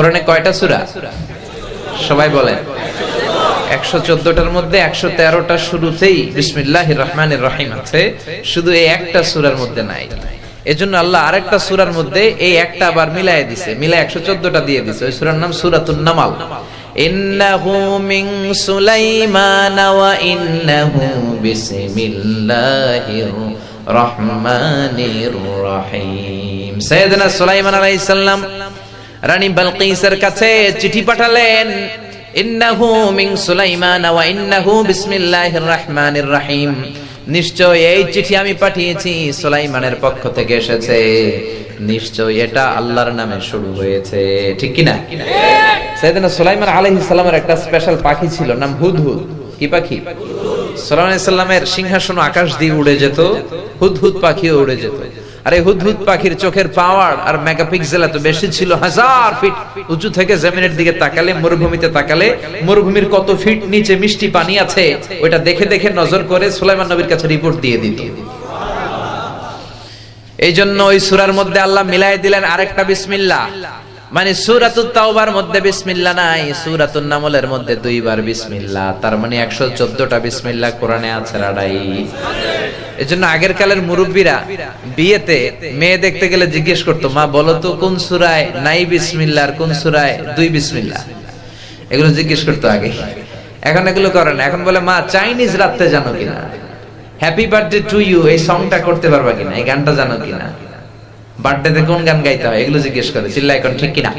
কোরআনে কয়টা সূরা? সবাই বলেন। একশো চোদ্দটার মধ্যে একশো তেরোটা শুরুতেই বিসমিল্লাহ রহিম আছে। শুধু এই একটা সূরার মধ্যে নাই। এজন্য আল্লাহ আরেকটা সূরার মধ্যে এই একটা আবার দিছে। একশো চোদ্দটা দিয়ে দিছে। ওই সূরার নাম সূরাতুন নামাল। ইন্নাহু মিন সুলাইমান ওয়া ইন্নাহু বিসমিল্লাহির রহমানির রহিম। সাইয়েদনা সুলাইমান আলাইহিস সালাম রানী বালকিসের কাছে চিঠি পাঠালেন, ইন্নাহু মিন সুলাইমান ওয়া ইন্নাহু বিসমিল্লাহির রহমানির রহিম। নিশ্চয় এই চিঠি আমি পাঠিয়েছি, সুলাইমানের পক্ষ থেকে এসেছে। নিশ্চয় এটা আল্লাহর নামে শুরু হয়েছে। ঠিক কি না সাইয়েদনা সুলাইমান আলাইহিস সালামের একটা স্পেশাল পাখি ছিল, নাম হুদহুদ। কি পাখি? সুলাইমান আলাইহিস সালামের সিংহাসন আকাশ দিয়ে উড়ে যেত, হুদহুদ পাখিও উড়ে যেত। আরে হুদহুদ পাখির চোখের পাওয়ার আর মেগাপিক্সেল এত বেশি ছিল, হাজার ফিট উঁচু থেকে জমিনের দিকে তাকালে, মরুভূমিতে তাকালে, মরুভূমির কত ফিট নিচে মিষ্টি পানি আছে ওটা দেখে দেখে নজর করে সুলাইমান নবীর কাছে রিপোর্ট দিয়ে দিত এই জন্য ওই সুরার মধ্যে আল্লাহ মিলাই দিলেন আরেকটা বিসমিল্লাহ। মানে সুরাতুত তাওবার মধ্যে বিসমিল্লাহ নাই, সুরাতুন নামলের মধ্যে দুইবার বিসমিল্লাহ। তার মানে একশো চোদ্দটা বিসমিল্লাহ কোরআনে আছে, রাডাই। এজন্য আগের কালের মুরব্বীরা বিয়েতে মেয়ে দেখতে গেলে জিজ্ঞেস করতো, মা, বলো তো কোন সুরায় নাই বিসমিল্লাহ আর কোন সুরায় দুই বিসমিল্লাহ? এগুলো জিজ্ঞেস করতো আগে এখন এগুলো করে না। এখন বলে, মা, চাইনিজ রাখতে জানো কিনা? হ্যাপি বার্থডে টু ইউ এই সংটা করতে পারবা কিনা? এই গানটা জানো কিনা? বার্থডেতে কোন গান গাইতে হয়? এগুলো জিজ্ঞেস করে। চিল্লা এখন ঠিক কিনা?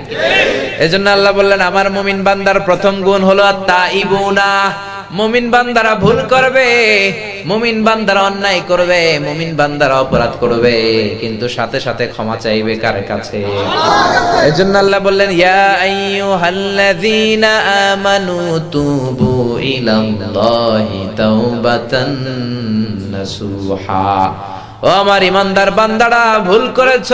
এজন্য আল্লাহ বললেন, আমার মুমিন বান্দার প্রথম গুণ হলো তাইবুনা মুমিন বান্দারা ভুল করবে, মুমিন বান্দারা অন্যায় করবে, মুমিন বান্দারা অপরাধ করবে, কিন্তু সাথে সাথে ক্ষমা চাইবে কার কাছে? এজন্য আল্লাহ বললেন, ইয়া আইয়ুহাল্লাযীনা আমানু তুবু ইলাল্লাহি তাওবাতান নাসুহা। ও আমার ইমানদার বান্দারা, ভুল করেছ,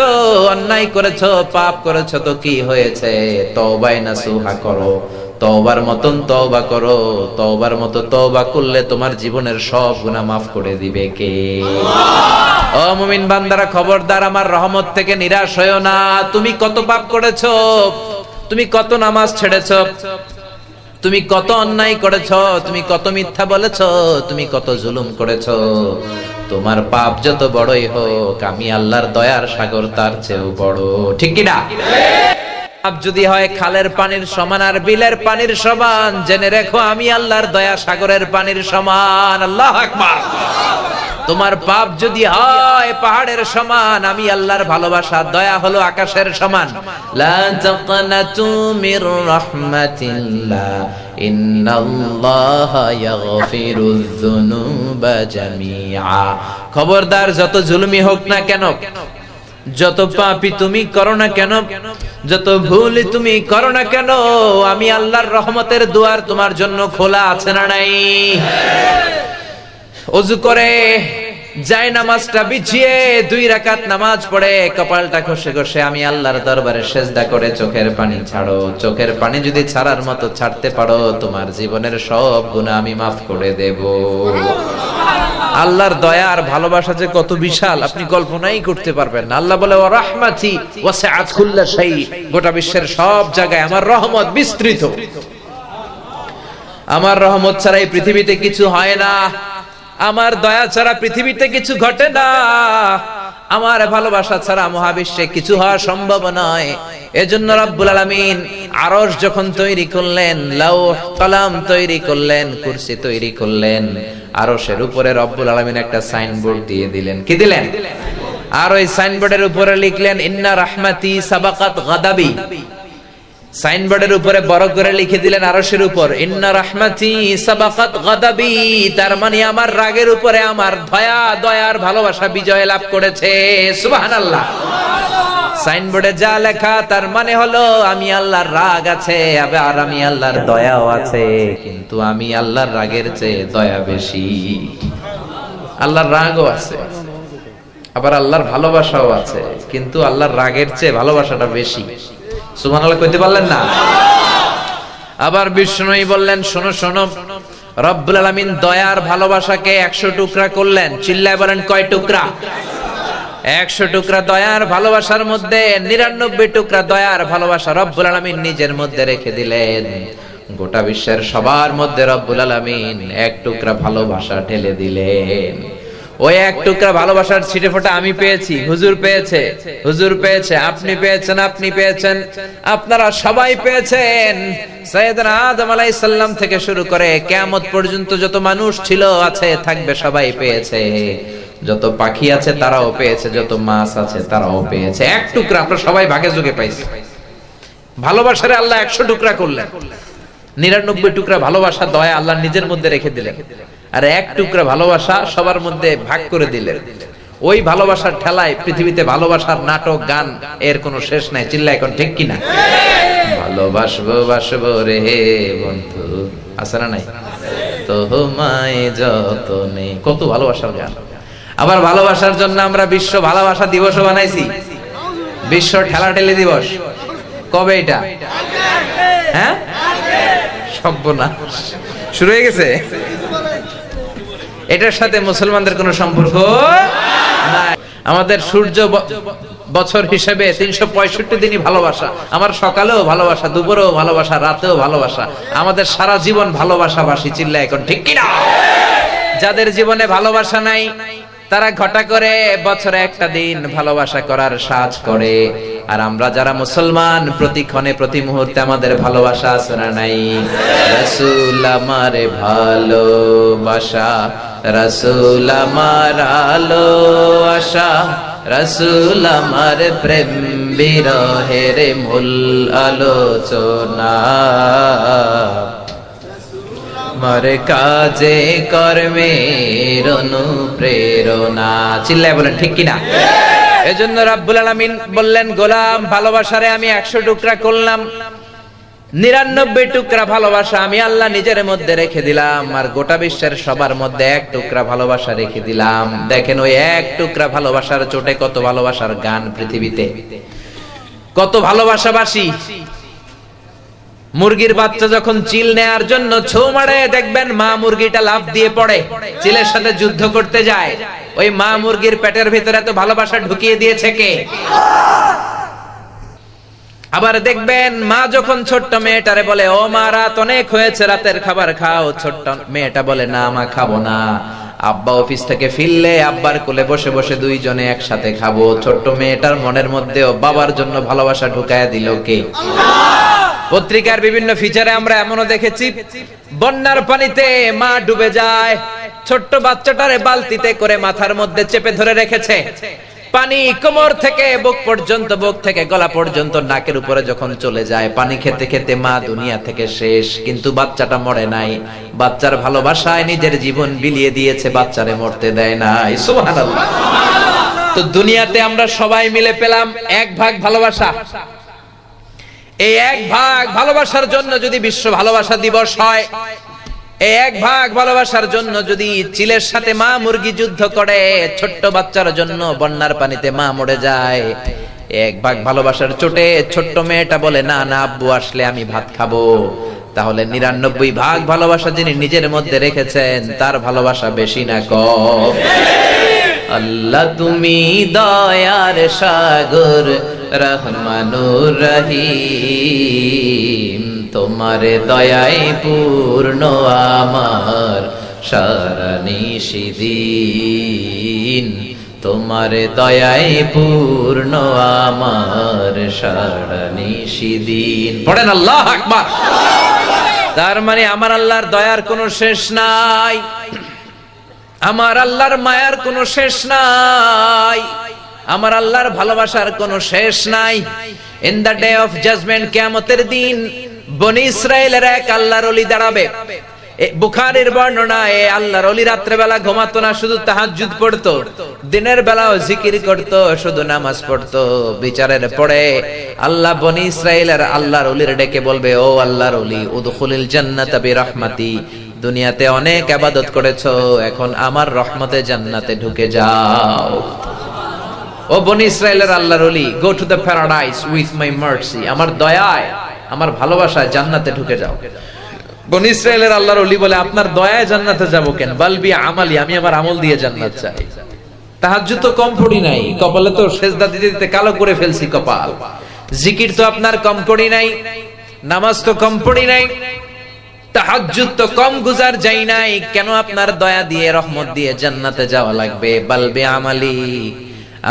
অন্যায় করেছ, পাপ করেছ, তো কি হয়েছে? তওবাই নাসুহা করো। তওবার মতন তওবা করো। তওবার মতো তওবা করলে তোমার জীবনের সব গুনাহ মাফ করে দিবে কে? ও মুমিন বান্দারা খবরদার আমার রহমত থেকে নিরাশ হয়েও না। তুমি কত পাপ করেছ? তুমি কত নামাজ ছেড়েছো? তুমি কত অন্যায় করেছ? তুমি কত মিথ্যা বলেছ? তুমি কত জুলুম করেছ? তোমার পাপ যত বড়ই হোক আমি আল্লাহর দয়ার সাগর তার চেয়েও বড়। ঠিক কি না? পাপ যদি হয়, খালের পানির সমান আর বিলের পানির সমান। জেনে রেখো, আমি আল্লাহর দয়া, সাগরের পানির সমান। আল্লাহ আকবার। তোমার পাপ যদি হয়, পাহাড়ের সমান। আমি আল্লাহর ভালোবাসা, দয়া হলো আকাশের সমান। লা তাকনাতু মির রাহমাতিল্লাহ, ইন্নাল্লাহা ইয়াগফিরুয যুনুবা জামিআ। খবরদার, যত জুলুমি হোক না কেন যত পাপি তুমি করো না কেন যত ভুল তুমি করো না কেন আমি আল্লাহর রহমতের দুয়ার তোমার জন্য খোলা আছে না নাই? অজু করে। যায় নামাজটা বিছিয়ে দুই রাকাত নামাজ পড়ে, কপালটা ঘষে ঘষে আমি আল্লাহর দরবারে সেজদা করে চোখের পানি ছাড়ো। চোখের পানি যদি ছাড়ার মতো ছাড়তে পারো, তোমার জীবনের সব গুণা আমি মাফ করে দেব। আল্লাহর দয়া আর ভালোবাসা যে কত বিশাল, আপনি কল্পনাই করতে পারবেন না। আল্লাহ বলে ও রাহমাতি ওয়াসিআত কুল্লা শাই গোটা বিশ্বের সব জায়গায় আমার রহমত বিস্তৃত। আমার রহমত ছাড়া এই পৃথিবীতে কিছু হয় না। আমার দয়া ছাড়া পৃথিবীতে কিছু ঘটে না। আমার ভালোবাসা ছাড়া মহাবিশ্বে কিছু হওয়া সম্ভব নয়। এজন্য রব্বুল আলামিন আরশ যখন তৈরি করলেন লৌহ কলম তৈরি করলেন, কুরসি তৈরি করলেন, আরশের উপরে রব্বুল আলামিন একটা সাইনবোর্ড দিয়ে দিলেন। কি দিলেন? আর ওই সাইনবোর্ডের উপরে লিখলেন, ইন্না রাহমাতি সাবাকাত গাদাবি। সাইনবোর্ডের উপরে বড় করে লিখে দিলেন আরশের উপর, ইন্না রাহমাতি সাবাকাত গাদাবি তার মানে আমার রাগের উপরে আমার দয়া, দয়ার ভালোবাসা বিজয় লাভ করেছে। সুবহানাল্লাহ। সাইনবোর্ডে যা লেখা, তার মানে হলো আমি আল্লাহর রাগ আছে, আবার আমি আল্লাহর দয়াও আছে, কিন্তু আমি আল্লাহর রাগের চেয়ে দয়া বেশি। আল্লাহর রাগও আছে, আবার আল্লাহর ভালোবাসাও আছে, কিন্তু আল্লাহর রাগের চেয়ে ভালোবাসাটা বেশি। সুবহানাল্লাহ কইতে পারলেন না? আবার বিষ্ণুই বললেন, শোনো শোনো। রব্বুল আলামিন দয়ার ভালোবাসাকে একশো টুকরা করলেন। চিল্লায় বলেন, কয় টুকরা? একশো টুকরা দয়ার ভালোবাসার মধ্যে, নিরানব্বই টুকরা দয়ার ভালোবাসা রব্বুল আলমিন নিজের মধ্যে রেখে দিলেন। গোটা বিশ্বের সবার মধ্যে রব্বুল আলমিন এক টুকরা ভালোবাসা ঢেলে দিলেন। ওই এক টুকরা ভালোবাসার ছিটে ফোটা আমি পেয়েছি। হুজুর পেয়েছে। হুজুর পেয়েছে। আপনি পেয়েছেন আপনি পেয়েছেন। আপনারা সবাই পেয়েছেন। সৈয়দনা আদম আলাইহিস সালাম থেকে শুরু করে কিয়ামত পর্যন্ত যত মানুষ ছিল, আছে, থাকবে, সবাই পেয়েছে। যত পাখি আছে, তারাও পেয়েছে। যত মাছ আছে, তারাও পেয়েছে। এক টুকরা আমরা সবাই ভাগে যোগে পাইছি। ভালোবাসারে আল্লাহ একশো টুকরা করলেন। নিরানব্বই টুকরা ভালোবাসা দয়া আল্লাহ নিজের মধ্যে রেখে দিলেন। আর এক টুকরা ভালোবাসা সবার মধ্যে ভাগ করে দিলেন। ওই ভালোবাসার ঠেলায় পৃথিবীতে ভালোবাসার নাটক, গান এর কোনো শেষ নাই। চিল্লা, এখন ঠিক কিনা? ভালোবাসবো, বাসবো রে বন্ধু। আছে না নাই? তোমায় যতনে। কত ভালোবাসার গান। আবার ভালোবাসার জন্য আমরা বিশ্ব ভালোবাসা দিবসও বানাইছি। বিশ্ব ঠেলা ঠেলি দিবস। কবে এটা? হ্যাঁ? সব্যনা শুরু হয়ে গেছে? এটার সাথে মুসলমানদের কোনো সম্পর্ক আমাদের সূর্য বছর হিসেবে তিনশো পঁয়ষট্টি দিনই ভালোবাসা। আমার সকালেও ভালোবাসা, দুপুরেও ভালোবাসা, রাতেও ভালোবাসা। আমাদের সারা জীবন ভালোবাসা বাসি চিল্লা এখন, ঠিক কিনা? যাদের জীবনে ভালোবাসা নাই, তারা ঘটা করে বছরে একটা দিন ভালোবাসা করার সাজ করে। আর আমরা যারা মুসলমান প্রতিক্ষণে প্রতি মুহূর্তে আমাদের ভালোবাসা আছে না নাই? রসুল আমারে ভালোবাসা রসুল আমার আলো আশা রসুল আমার প্রেম বিরহের মূল আলোচনা আমার কাজে কর্মের অনুপ্রেরণা চিল্লায় বলেন ঠিক কিনা? এজন্য রাব্বুল আলামিন বললেন গোলাম ভালোবাসারে আমি একশো টুকরা করলাম। নিরানব্বই টুকরা ভালোবাসা আমি আল্লাহ নিজের মধ্যে রেখে দিলাম, আর গোটা বিশ্বের সবার মধ্যে এক টুকরা ভালোবাসা রেখে দিলাম। দেখেন ওই এক টুকরা ভালোবাসার চোটে কত ভালোবাসার গান পৃথিবীতে। কত ভালোবাসাবাসী। মুরগির বাচ্চা যখন চিল নেয়ার জন্য ছৌ মারে দেখবেন মা মুরগিটা লাফ দিয়ে পড়ে, চিলের সাথে যুদ্ধ করতে যায়। ওই মা মুরগির পেটের ভিতরে এত ভালোবাসা ঢুকিয়ে দিয়েছে কে? আবার দেখবেন মা যখন ছোট্ট মেয়েটারে বলে, ও মা, রাত অনেক হয়েছে, রাতের খাবার খাও। ছোট্ট মেয়েটা বলে, না মা, খাব না। আব্বা অফিস থেকে ফিরলে আব্বার কোলে বসে বসে দুইজনে একসাথে খাব। ছোট্ট মেয়েটার মনের মধ্যেও বাবার জন্য ভালোবাসা ঢুকায় দিল কে? পত্রিকার বিভিন্ন ফিচারে আমরা এমনও দেখেছি, বন্যার পানিতে মা ডুবে যায়। ছোট্ট বাচ্চাটারে বালতিতে করে মাথার মধ্যে চেপে ধরে রেখেছে। পানি কোমর থেকে বুক পর্যন্ত, বুক থেকে গলা পর্যন্ত, নাকের উপরে যখন চলে যায়, পানি খেতে খেতে মা দুনিয়া থেকে শেষ। কিন্তু বাচ্চাটা মরে নাই। বাচ্চার ভালোবাসায় নিজের জীবন বিলিয়ে দিয়েছে, বাচ্চারে মরতে দেয় নাই। তো দুনিয়াতে আমরা সবাই মিলে পেলাম এক ভাগ ভালোবাসা। এই এক ভাগ ভালোবাসার জন্য যদি বিশ্ব ভালোবাসা দিবস হয় এক ভাগ ভালোবাসার জন্য যদি চিলের সাথে মা মুরগি যুদ্ধ করে, ছোট্ট বাচ্চার জন্য বন্যার পানিতে মা মরে যায়। এক ভাগ ভালোবাসার চোটে ছোট্ট মেয়েটা বলে, না না, আব্বু, আসলে আমি ভাত খাব। তাহলে নিরানব্বই ভাগ ভালোবাসা যিনি নিজের মধ্যে রেখেছেন, তার ভালোবাসা বেশি না কম। আল্লাহ, তুমি দয়ার সাগর, রহমানুর রহিম। তোমার দয়াই পূর্ণ আমার সারা নিশিদিন। তোমার দয়াই পূর্ণ আমার সারা নিশিদিন। পড়েন আল্লাহ আকবার। তার মানে আমার আল্লাহর দয়ার কোনো শেষ নাই। আমার আল্লাহর মায়ার কোনো শেষ নাই। আমার আল্লাহর ভালোবাসার কোনো শেষ নাই। In the day of judgement কিয়ামতের দিন বনি ইসরায়েলের এক আল্লাহর ওলি দাঁড়াবে। এ বুখারীর বর্ণনায় আল্লাহর ওলি রাত্রে বেলা ঘুমাতো না, শুধু তাহাজ্জুদ পড়তো। দিনের বেলাও জিকির করত, শুধু নামাজ পড়তো। বিচারের পরে আল্লাহ বনি ইসরায়েলের আল্লাহর ওলির ডেকে বলবে, ও আল্লাহর ওলি উদখুলিল জান্নাতা বিরহমাতি। দুনিয়াতে অনেক আবাদত করেছ, এখন আমার রহমতে জান্নাতে ঢুকে যাও। ও বনি ইসরায়েলের আল্লাহর অলি go to the paradise with my mercy আমার দয়ায়। আমার ভালোবাসায় জান্নাতে ঢুকে যাও। বনি ইসরায়েলের আল্লাহর ওলি বলে, আপনার দয়ায় জান্নাতে কেন? বালবি আমালি, আমি আমার আমল দিয়ে জান্নাত চাই। তো কম পড়ি নাই, কপালে তো সেজদা দিতে দিতে কালো করে ফেলছি কপাল। জিকির তো আপনার কম পড়ি নাই, নামাজ তো কম পড়ি নাই, তাহাজ্জুদ তো কম গুজার যাই নাই। কেন আপনার দয়া দিয়ে, রহমত দিয়ে জান্নাতে যাওয়া লাগবে? বালবে আমালি,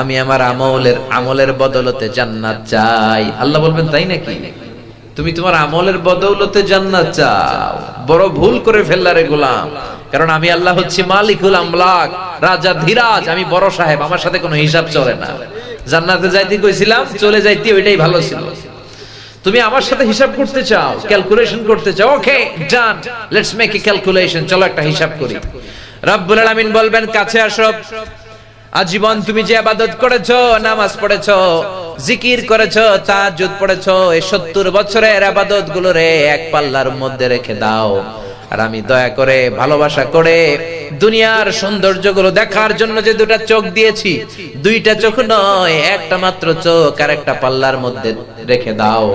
আমি আমার আমলের আমলের বদলতে জান্নাত চাই। আল্লাহ বলবেন, তাই নাকি? তুমি তোমার আমলের বদৌলতে জান্নাত চাও। বড় ভুল করে ফেললারে গোলাম। কারণ আমি আল্লাহ হচ্ছি মালিকুল আমলাক, রাজা ধীরাজ, আমি বড় সাহেব, আমার সাথে কোনো হিসাব চলে না। জান্নাতে যাইতে কইছিলাম, চলে যাইতে ওইটাই ভালো ছিল। তুমি আমার সাথে হিসাব করতে চাও ক্যালকুলেশন করতে চাও, okay done let's make a calculation চলো একটা হিসাব করি। রব্বুল আলামিন বলবেন, কাছে আসো। আজীবন তুমি যে আবাদত করেছ, নামাজ পড়েছ, জিকির করেছ, তাহাজ্জুদ পড়েছো, এই 70 বছরের আবাদত গুলোরে এক পাল্লার মধ্যে রেখে দাও। আর আমি দয়া করে ভালোবাসা করে দুনিয়ার সৌন্দর্যগুলো দেখার জন্য যে দুটা চোখ দিয়েছি, দুইটা চোখ নয়, একটা মাত্র চোখ আর একটা পাল্লার মধ্যে রেখে দাও।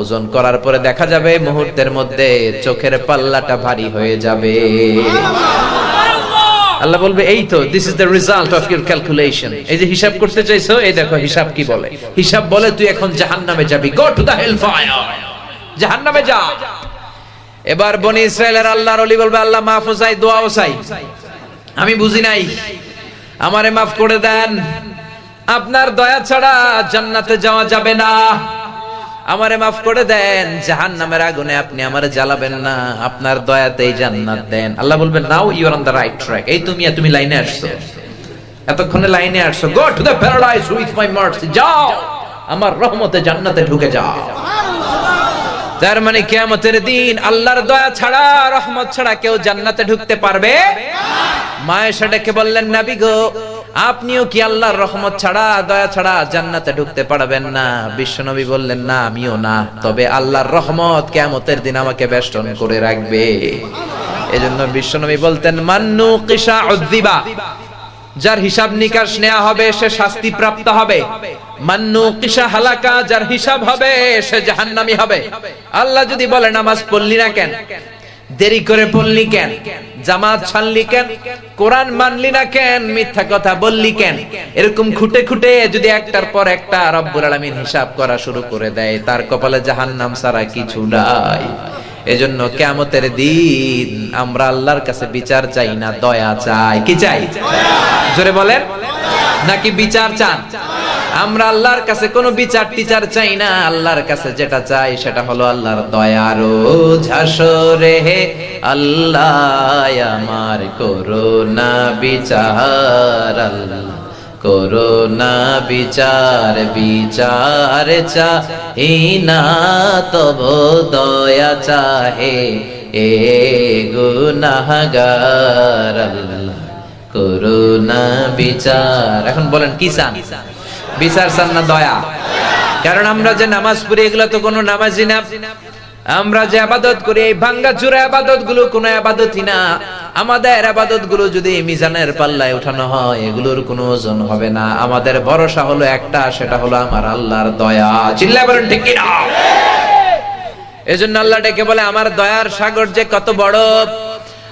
ওজন করার পরে দেখা যাবে মুহূর্তের মধ্যে চোখের পাল্লাটা ভারী হয়ে যাবে। আল্লাহ বলবে, এই তো this is the result of your calculation এই যে হিসাব করতে চাইছো, এই দেখো, হিসাব কি বলে? হিসাব বলে, তুই এখন জাহান্নামে যাবি। Go to the hell fire জাহান্নামে যা। এবার বনি ইসরায়েলের আল্লাহর ওলি বলবে, আল্লাহ, মাফ ও চাই, দোয়াও চাই। আমি বুঝি নাই। আমারে মাফ করে দেন। আপনার দয়া ছাড়া জান্নাতে যাওয়া যাবে না। আমারে মাফ করে দেন জাহান নামের আগুনে আপনি আমারে জ্বালাবেন না, আপনার দয়াতেই জান্নাত দেন। আল্লাহ বলবেন now you are on the right track এই তুমি তুমি লাইনে আসছো। এতক্ষণে লাইনে আসছো go to the paradise with my mercy যাও, আমার রহমতে জান্নাতে ঢুকে যাও। তার মানে কিয়ামতের দিন আল্লাহর দয়া ছাড়া, রহমত ছাড়া কেউ জান্নাতে ঢুকতে পারবে? মায়েশা ডেকে বললেন, নাবি গো, আপনিও কি আল্লাহর রহমত ছাড়া, দয়া ছাড়া জান্নাতে ঢুকতে পারবেন না? বিশ্বনবী বললেন, না, আমিও না। তবে আল্লাহর রহমত কিয়ামতের দিন আমাকে বেষ্টন করে রাখবে। এজন্য বিশ্বনবী বলতেন, মান্নু কিসা উদ্দিবা যার হিসাব নিকাশ নেওয়া হবে, সে শাস্তি প্রাপ্ত হবে। মান্নু কিসা হালাকা, যার হিসাব হবে, সে জাহান্নামী হবে। আল্লাহ যদি বলে, নামাজ পড়লি না কেন? দেরি করে পড়লি কেন? জামাত ছাড়লি কেন? কোরআন মানলি না কেন? মিথ্যা কথা বললি কেন? এরকম খুঁটে খুঁটে যদি একটার পর একটা রব্বুল আলামিন হিসাব করা শুরু করে দেয়, তার কপালে জাহান্নাম ছাড়া কিছু নাই। এজন্য কেমতের দিন আমরা আল্লাহর কাছে বিচার চাই না, দয়া চাই। কি চাই? জোরে বলেন। নাকি বিচার চান? আমরা আল্লাহর কাছে কোনো বিচার টিচার চাই না, আল্লাহর কাছে যেটা চাই সেটা হলো আল্লাহর দয়ারো ঝাসরে হে, আল্লাহ আমার করোনা বিচার, আল্লাহ করোনা বিচার বিচার চাহিনা তব দয়া চাহে এ গুনাহগার আল্লাহ। করোনা বিচার। এখন বলেন, কি চান? বিচার চান না দয়া? কারণ আমরা যে নামাজ পড়ি, এগুলো তো কোনো নামাজই না। আমরা যে আবাদত করি এই ভাঙ্গা চূড়া আবাদতগুলো কোনো আবাদতই না। আমাদের আবাদতগুলো যদি মিজানের পাল্লায় উঠানো হয় এগুলোর কোনো ওজন হবে না। আমাদের ভরসা হলো একটা সেটা হলো আমার আল্লাহর দয়া। চিল্লা বলেন ঠিক কিনা? এজন্য আল্লাহ ডেকে বলে আমার দয়ার সাগর যে কত বড়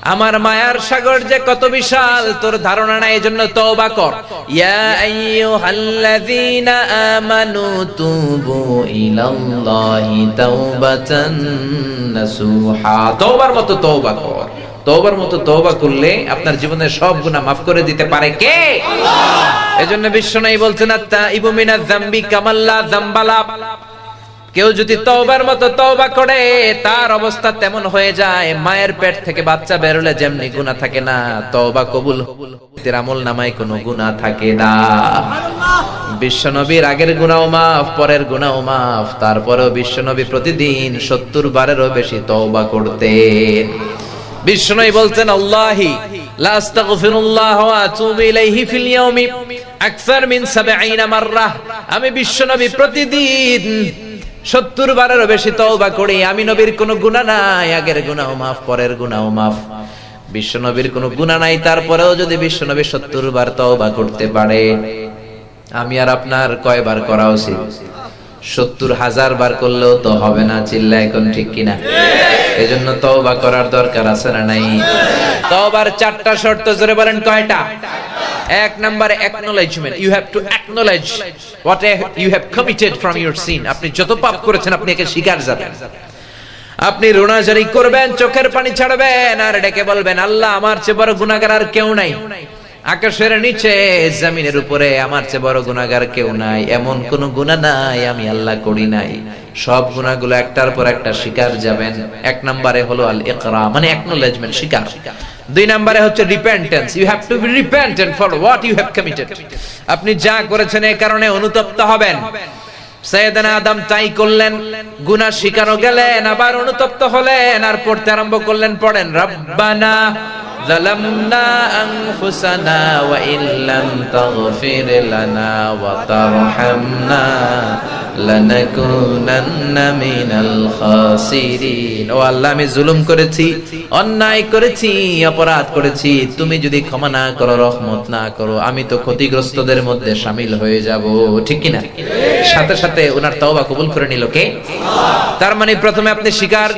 আমার মায়ার সাগর যে কত বিশাল তোর ধারণা নাই এজন্য তওবা কর। ইয়া আইয়ুহাল্লাযীনা আমানু তুবু ইলাল্লাহি তাওবাতান নাসুহা। তওবার মতো তওবা কর। তওবার মতো তওবা করলে আপনার জীবনের সব গুনাহ maaf করে দিতে পারে কে? আল্লাহ! এজন্য বিশ্বনবী বলছেন আত্তা ইবু মিনাজ যামবি কামাল্লা যামবালা কেউ যদি তওবার মতো তওবা করে, তার অবস্থা তেমন হয়ে যায়, মায়ের পেট থেকে বাচ্চা বেরোলে যেমনি গুনাহ থাকে না, তওবা কবুল তের আমল নামায় কোনো গুনাহ থাকে না। বিশ্বনবীর আগের গুনাও মাফ, পরের গুনাও মাফ, তারপরেও বিশ্বনবী প্রতিদিন সত্তর বারেরও বেশি তওবা করতেন। বিষ্ণুই বলছেন আল্লাহি, লা আস্তাগফিরুল্লাহ ওয়া আতুবু ইলাইহি ফিল ইয়াউমি আকসার মিন 70 মাররা। আমি বিশ্বনবী প্রতিদিন সত্তর বারেরও বেশি তওবা করি, আমি নবীর কোনো গুনাহ নাই, আগের গুনাহ মাফ, পরের গুনাহ মাফ। বিশ্বনবীর কোনো গুনাহ নাই, তারপরেও যদি বিশ্বনবী সত্তর বার তওবা করতে পারে, আমি আর আপনার কয়বার করা উচিত? সত্তর হাজার বার করলেও তো হবে না, চিল্লা এখন ঠিক কিনা? এজন্য তওবা করার দরকার আছে না নাই? তওবার চারটা শর্ত, জোরে বলেন কয়টা? এক নম্বরে acknowledgement you have to acknowledge what you have committed from your sin আপনি যত পাপ করেছেন, আপনি একে স্বীকার যাবেন আপনি রোনাজারি করবেন, চোখের পানি ছাড়বেন, আর ডেকে বলবেন, আল্লাহ, আমার চেয়ে বড় গুনাহগার আর কেউ নাই। আকাশের নিচে, জমিনের উপরে, আমার চেয়ে বড় গুনাহগার কেউ নাই। এমন কোন গুনাহ নাই আমি আল্লাহ করি নাই। সব গুনাহগুলো একটার পর একটা স্বীকার যাবেন। এক নম্বরে হলো আল ইকরা মানে অ্যাকনোলেজমেন্ট স্বীকার। দুই নম্বরে হচ্ছে repentance you have to be repentant for what you have committed আপনি যা করেছেন এই কারণে অনুতপ্ত হবেন। সৈয়দনা আদম তাই করলেন, গুনাহ স্বীকারও গেলেন, আবার অনুতপ্ত হলেন, আর পড়তে আরম্ভ করলেন, পড়েন, রব্বানা ظلمنا أنفسنا وإن لم تغفر لنا وترحمنا لنكونن من الخاسرين ও আল্লাহ আমি জুলুম করেছি অন্যায় করেছি অপরাধ করেছি তুমি যদি ক্ষমা না করো রহমত না করো আমি তো ক্ষতিগ্রস্তদের মধ্যে শামিল হয়ে যাব ঠিক কি না সাথে সাথে ওনার তওবা কবুল করে নিল কে তার মানে প্রথমে আপনি স্বীকার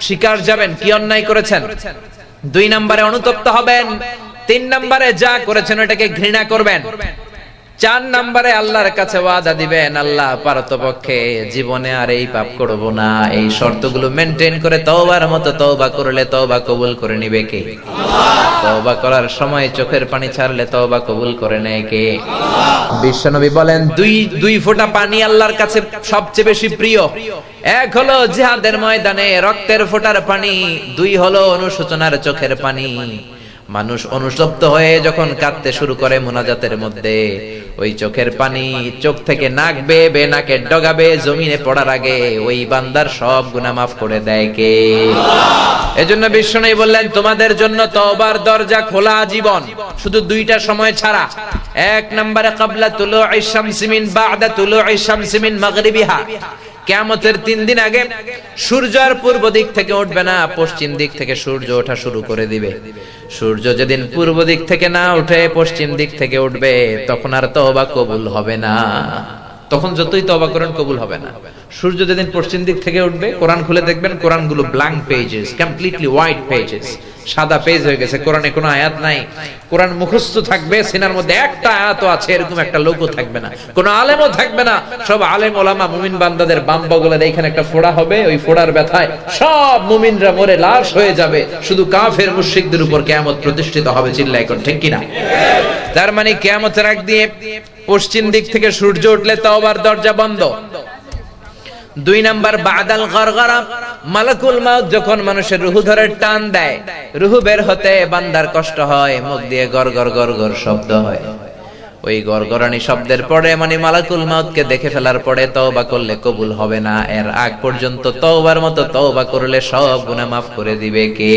স্বীকার যাবেন কি অন্যায় করেছেন দুই নম্বরে অনুতপ্ত হবেন তিন নম্বরে যা করেছেন এটাকে ঘৃণা করবেন। চার নম্বরে আল্লাহর কাছে ওয়াদা দিবেন, আল্লাহ পারতপক্ষে জীবনে আর এই পাপ করব না। এই শর্তগুলো মেনটেন করে তওবার মতো তওবা করলে তওবা কবুল করে নিবে কে? তওবা করার সময় চোখের পানি ছাড়লে তওবা কবুল করে নেয় কে? বিশ্বনবী বলেন, দুই দুই ফোঁটা পানি আল্লাহর কাছে সবচেয়ে বেশি প্রিয়। এক হলো জিহাদের ময়দানে রক্তের ফোঁটার পানি, দুই হলো অনুশোচনার চোখের পানি। মানুষ অনুশব্দ হয়ে যখন কাঁদতে শুরু করে মোনাজাতের মধ্যে, ওই চোখের পানি চোখ থেকে নাক বেয়ে বে নাকে ডগাবে জমিনে পড়ার আগে ওই বান্দার সব গুনাহ মাফ করে দেয় কে? এজন্য বিষ্ণু বললেন, তোমাদের জন্য তওবার দরজা খোলা জীবন। শুধু দুইটা সময় ছাড়া। এক নম্বরে কাবলা তুলু শামসি মিন বাদা তুলু শামসি মিন মাগরিবিহা। কেয়ামতের তিন দিন আগে সূর্য আর পূর্ব দিক থেকে উঠবে না, পশ্চিম দিক থেকে সূর্য ওঠা শুরু করে দিবে। সূর্য যেদিন পূর্ব দিক থেকে না উঠে পশ্চিম দিক থেকে উঠবে, তখন আর তবা কবুল হবে না। তখন যতই তওবা করেন, কবুল হবে না। সূর্য যেদিন পশ্চিম দিক থেকে উঠবে, কোরআন খুলে দেখবেন কোরআনগুলো blank pages completely white pages সাদা পেজ হয়ে গেছে, কোরআনে কোনো আয়াত নাই। কোরআন মুখস্থ থাকবে, সিনার মধ্যে একটা আয়াতও আছে, এরকম একটা লোকও থাকবে না। কোনো আলেমও থাকবে না। সব আলেম ওলামা, মুমিন বান্দাদের বাম বগলের এইখানে একটা ফোড়া হবে, ওই ফোড়ার ব্যথায় সব মুমিনরা মরে লাশ হয়ে যাবে। শুধু কাফের মুশরিকদের উপর কিয়ামত প্রতিষ্ঠিত হবে চিল্লাই এখন ঠিক কিনা? তার মানে কিয়ামতের আগ দিয়ে পশ্চিম দিক থেকে সূর্য উঠলে তওবার দরজা বন্ধ। দুই নাম্বার বাদাল গরগরা মালাকুল মাউত যখন মানুষের রুহু ধরে টান দেয়, রুহু বের হতে বান্দার কষ্ট হয়, মুখ দিয়ে গর গর গর গর শব্দ হয়। ওই গরগরানি শব্দের পরে মানে মালাকুল মাউতকে দেখে ফেলার পরে তওবা করলে কবুল হবে না, এর আগ পর্যন্ত তওবার মতো তওবা করলে সব গুনাহ মাফ করে দিবে কে?